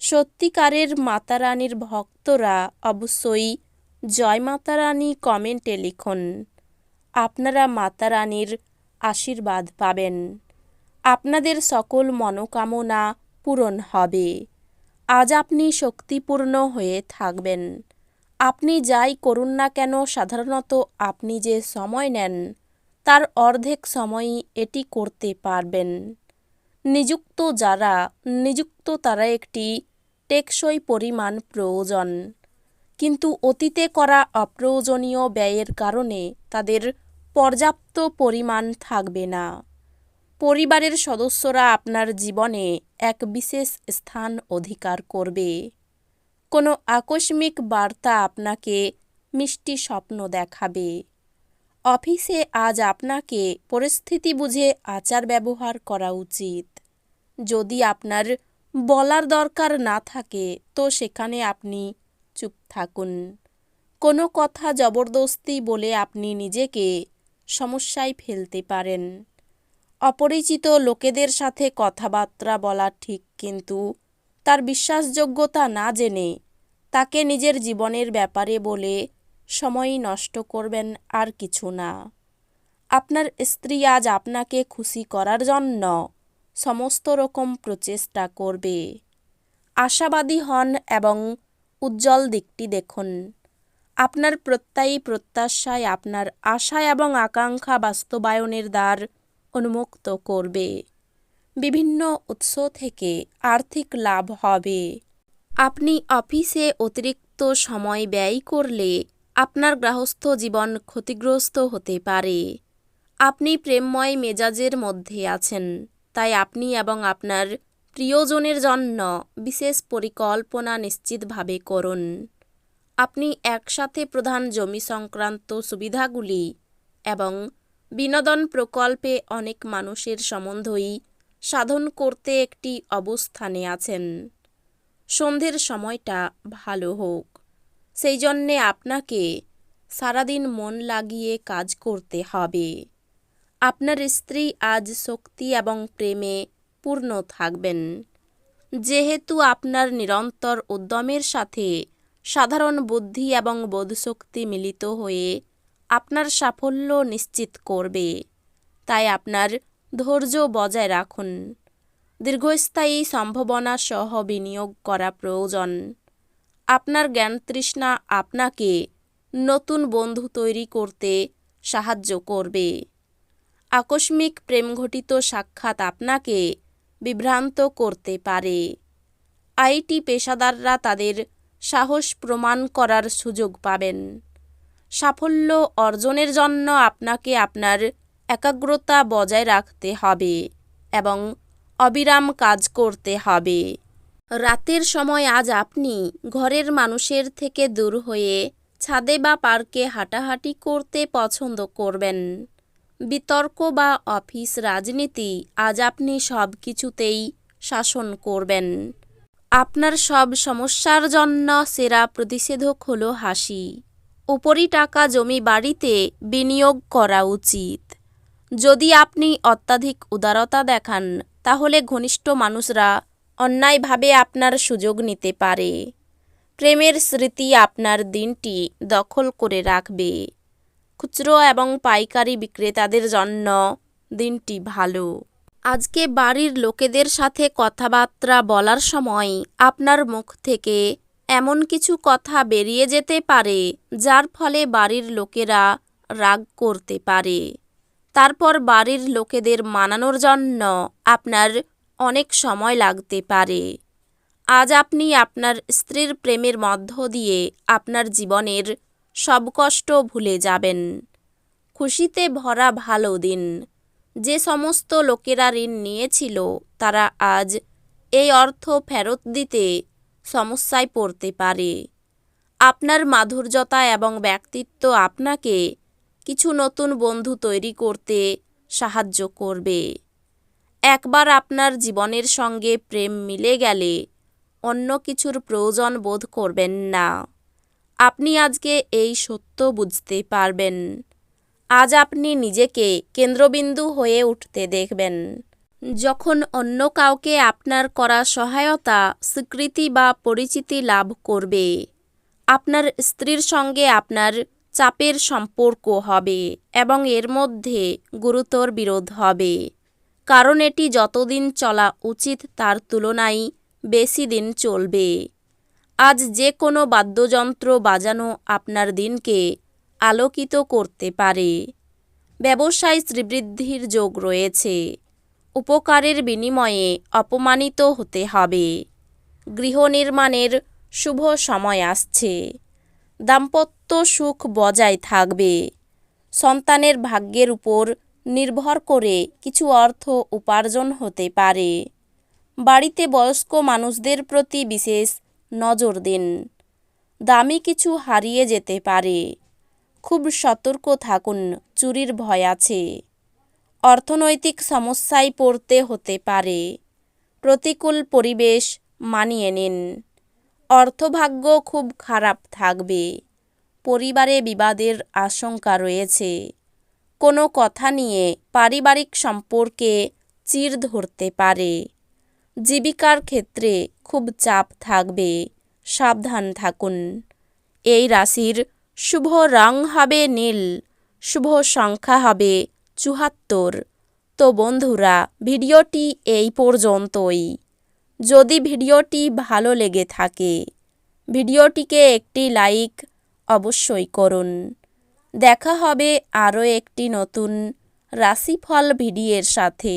সত্যিকারের মাতারানীর ভক্তরা অবশ্যই জয় মাতারানী কমেন্টে লিখুন। আপনারা মাতারানীর আশীর্বাদ পাবেন। আপনাদের সকল মনোকামনা পূরণ হবে। আজ আপনি শক্তিপূর্ণ হয়ে থাকবেন। আপনি যাই করুন না কেন, সাধারণত আপনি যে সময় নেন, তার অর্ধেক সময়ই এটি করতে পারবেন। নিযুক্ত যারা, নিযুক্ত তারা একটি টেকসই পরিমাণ প্রয়োজন। কিন্তু অতীতে করা অপ্রয়োজনীয় ব্যয়ের কারণে তাদের পর্যাপ্ত পরিমাণ থাকবে না। পরিবারের সদস্যরা আপনার জীবনে এক বিশেষ স্থান অধিকার করবে। কোনো আকস্মিক বার্তা আপনাকে মিষ্টি স্বপ্ন দেখাবে। অফিসে আজ আপনাকে পরিস্থিতি বুঝে আচার ব্যবহার করা উচিত। যদি আপনার বলার দরকার না থাকে, তো সেখানে আপনি চুপ থাকুন। কোনো কথা জবরদস্তি বলে আপনি নিজেকে সমস্যায় ফেলতে পারেন। অপরিচিত লোকেদের সাথে কথাবার্তা বলা ঠিক কিন্তু তার বিশ্বাসযোগ্যতা না জেনে তাকে নিজের জীবনের ব্যাপারে বলে সময় নষ্ট করবেন আর কিছু না। আপনার স্ত্রী আজ আপনাকে খুশি করার জন্য সমস্ত রকম প্রচেষ্টা করবে। আশাবাদী হন এবং উজ্জ্বল দিকটি দেখুন। আপনার প্রত্যয়ী প্রত্যাশায় আপনার আশা এবং আকাঙ্ক্ষা বাস্তবায়নের দ্বার উন্মুক্ত করবে। বিভিন্ন উৎস থেকে আর্থিক লাভ হবে। আপনি অফিসে অতিরিক্ত সময় ব্যয় করলে আপনার গৃহস্থ জীবন ক্ষতিগ্রস্ত হতে পারে। আপনি প্রেমময় মেজাজের মধ্যে আছেন। তাই আপনি এবং আপনার প্রিয়জনের জন্য বিশেষ পরিকল্পনা নিশ্চিতভাবে করুন। আপনি একসাথে প্রধান জমি সংক্রান্ত সুবিধাগুলি এবং বিনোদন প্রকল্পে অনেক মানুষের সম্বন্ধই সাধন করতে একটি অবস্থানে আছেন। সন্ধ্যের সময়টা ভালো হোক। সেই জন্যে আপনাকে সারাদিন মন লাগিয়ে কাজ করতে হবে। আপনার স্ত্রী আজ শক্তি এবং প্রেমে পূর্ণ থাকবেন। যেহেতু আপনার নিরন্তর উদ্যমের সাথে সাধারণ বুদ্ধি এবং বোধশক্তি মিলিত হয়ে আপনার সাফল্য নিশ্চিত করবে, তাই আপনার ধৈর্য বজায় রাখুন। দীর্ঘস্থায়ী সম্ভাবনা সহ বিনিয়োগ করা প্রয়োজন। আপনার জ্ঞানতৃষ্ণা আপনাকে নতুন বন্ধু তৈরি করতে সাহায্য করবে। আকস্মিক প্রেমঘটিত সাক্ষাৎ আপনাকে বিভ্রান্ত করতে পারে। আইটি পেশাদাররা তাদের সাহস প্রমাণ করার সুযোগ পাবেন। সাফল্য অর্জনের জন্য আপনাকে আপনার একাগ্রতা বজায় রাখতে হবে এবং অবিরাম কাজ করতে হবে। রাতের সময় আজ আপনি ঘরের মানুষের থেকে দূর হয়ে ছাদে বা পার্কে হাঁটাহাঁটি করতে পছন্দ করবেন। বিতর্ক বা অফিস রাজনীতি আজ আপনি সব কিছুতেই শাসন করবেন। আপনার সব সমস্যার জন্য সেরা প্রতিষেধক হলো হাসি। উপরি টাকা জমি বাড়িতে বিনিয়োগ করা উচিত। যদি আপনি অত্যাধিক উদারতা দেখান, তাহলে ঘনিষ্ঠ মানুষরা অন্যায়ভাবে আপনার সুযোগ নিতে পারে। প্রেমের স্মৃতি আপনার দিনটি দখল করে রাখবে। খুচরো এবং পাইকারি বিক্রেতাদের জন্য দিনটি ভালো। আজকে বাড়ির লোকেদের সাথে কথাবার্তা বলার সময় আপনার মুখ থেকে এমন কিছু কথা বেরিয়ে যেতে পারে, যার ফলে বাড়ির লোকেরা রাগ করতে পারে। তারপর বাড়ির লোকেদের মানানোর জন্য আপনার অনেক সময় লাগতে পারে। আজ আপনি আপনার স্ত্রীর প্রেমের মধ্য দিয়ে আপনার জীবনের সব কষ্ট ভুলে যাবেন। খুশিতে ভরা ভালো দিন। যে সমস্ত লোকেরা ঋণ নিয়েছিল, তারা আজ এই অর্থ ফেরত দিতে সমস্যায় পড়তে পারে। আপনার মাধুর্যতা এবং ব্যক্তিত্ব আপনাকে কিছু নতুন বন্ধু তৈরি করতে সাহায্য করবে। একবার আপনার জীবনের সঙ্গে প্রেম মিলে গেলে অন্য কিছুর প্রয়োজন বোধ করবেন না। আপনি আজকে এই সত্য বুঝতে পারবেন। আজ আপনি নিজেকে কেন্দ্রবিন্দু হয়ে উঠতে দেখবেন। যখন অন্য কাউকে আপনার করা সহায়তা, স্বীকৃতি বা পরিচিতি লাভ করবে, আপনার স্ত্রীর সঙ্গে আপনার চাপের সম্পর্ক হবে এবং এর মধ্যে গুরুতর বিরোধ হবে। কারণ এটি যতদিন চলা উচিত, তার তুলনায় বেশি দিন চলবে। আজ যে কোনো বাদ্যযন্ত্র বাজানো আপনার দিনকে আলোকিত করতে পারে। ব্যবসায় শ্রীবৃদ্ধির যোগ রয়েছে। উপকারের বিনিময়ে অপমানিত হতে হবে। গৃহ নির্মাণের শুভ সময় আসছে। দাম্পত্য সুখ বজায় থাকবে। সন্তানের ভাগ্যের উপর নির্ভর করে কিছু অর্থ উপার্জন হতে পারে। বাড়িতে বয়স্ক মানুষদের প্রতি বিশেষ নজর দিন। দামি কিছু হারিয়ে যেতে পারে। খুব সতর্ক থাকুন, চুরির ভয় আছে। অর্থনৈতিক সমস্যায় পড়তে হতে পারে। প্রতিকূল পরিবেশ মানিয়ে নিন। অর্থভাগ্য খুব খারাপ থাকবে। পরিবারে বিবাদের আশঙ্কা রয়েছে। কোনো কথা নিয়ে পারিবারিক সম্পর্কে চির ধরতে পারে। জীবিকার ক্ষেত্রে খুব চাপ থাকবে। সাবধান থাকুন। এই রাশির শুভ রং হবে নীল, শুভ সংখ্যা হবে চুহাত্তর তো বন্ধুরা, ভিডিওটি এই পর্যন্তই। যদি ভিডিওটি ভালো লেগে থাকে, ভিডিওটিকে একটি লাইক অবশ্যই করুন। দেখা হবে আরও একটি নতুন রাশিফল ভিডিওর সাথে।